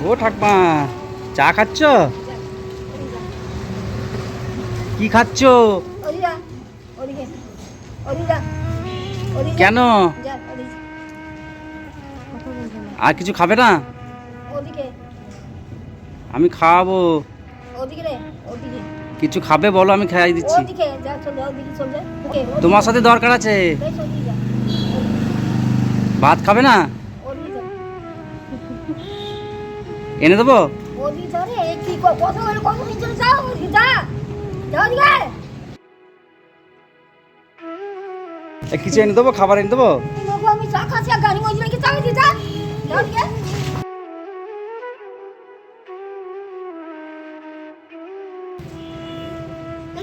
ও ঠাকমা চা খাচ্ছ? কি খাচ্ছ? কেন? আর কিছু খাবে না? আমি খাওয়াবো ওদিকে রে ওদিকে। কিছু খাবে বলো আমি খাইয়ে দিচ্ছি। ওদিকে যা চল ওদিকে চল ওকে তোমার সাথে দরকার আছে। ভাত খাবে না? এনে দেবো? ওদিকে যা রে কি কথা বলে কথা নিচে যা ওদিকে যা। যা ওদিকে। কিছু এনে দেবো? খাবার এনে দেবো? আমি চা খাচ্ছি আর গাড়ি মজুরি কি চা যা।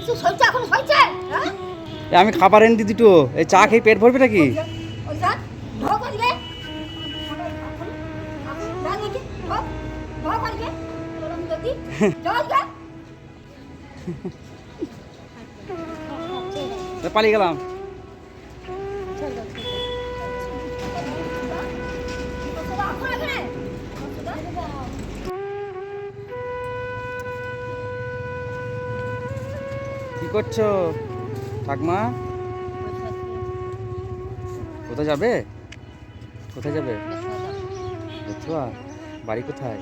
দেখছ সইছে এখন সইছে? হ্যাঁ? এ, আমি খাবার এনে দিদি তো। এই চা খেয়ে পেট ভরবে নাকি? ওই যা ঢোক ওদিকে ঢোক ঢোক ওদিকে ওরম যা পালিয়ে গেলাম। কি করছ? ঠাকমা? কোথায় যাবে? কোথায় যাবে? বেথুয়া বাড়ি কোথায়?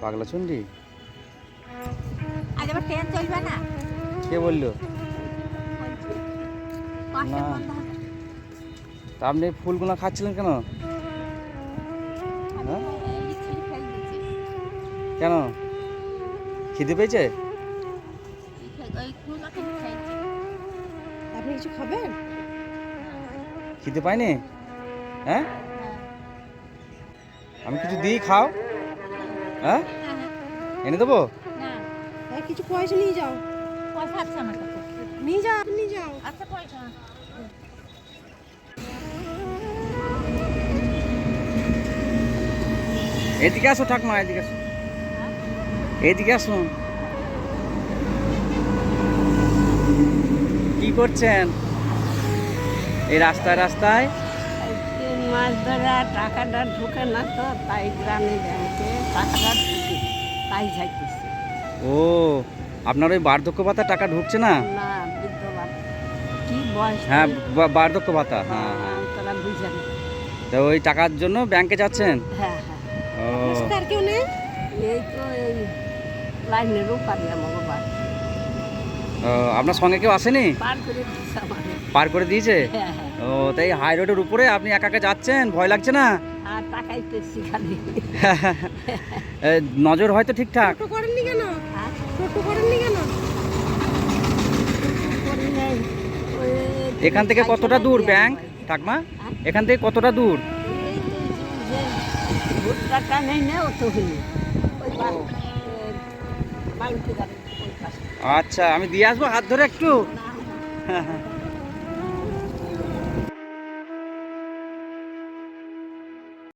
পাগলাচন্ডী আজ আবার ট্রেন চলবে না? কে বলল? না। তা আপনি ফুলগুলো খাচ্ছিলেন কেন? হ্যাঁ? কেন? খিদে পেয়েছে? আপনি কিছু খাবেন? খিদে পায়নি? হ্যাঁ? হ্যাঁ। আমি কিছু দিই খাও। হ্যাঁ? হ্যাঁ, এনে দেবো? না, কিছু পয়সা নিয়ে যাও। পয়সা আছে আমার কাছে। নিয়ে যাও নিয়ে যাও। আছে পয়সা। এদিকে আসো ঠাকমা এদিকে আসো। এদিকে আসুন। করছেন? এই রাস্তায় রাস্তায়? মাস ধরে টাকাটা ঢুকে না তো তাই গ্রামে ব্যাংকে টাকাটা ঢুকে তাই যাইতেছে। ও আপনার ওই বার্ধক্য ভাতা টাকা ঢুকছে না? না বৃদ্ধ বাবা কি বয়স হ্যাঁ বার্ধক্য ভাতা হ্যাঁ হ্যাঁ তোরা বুঝেন তো ওই টাকার জন্য ব্যাংকে যাচ্ছেন? হ্যাঁ হ্যাঁ। ও। কেউ নেই? এই তো এই লাইনেরও পারি আমাকে বার ও, আপনার সঙ্গে কেউ আসেনি? পার করে দিয়েছে হ্যাঁ হ্যাঁ। ও তাই হাই রোডের উপরে আপনি একা একা যাচ্ছেন? ভয় লাগছে না? নজর হয়তো ঠিকঠাক? কেন? এখান থেকে কতটা দূর ব্যাংক? ঠাকমা এখান থেকে কতটা দূর? আচ্ছা আমি দিয়ে আসব হাত ধরে একটু? না।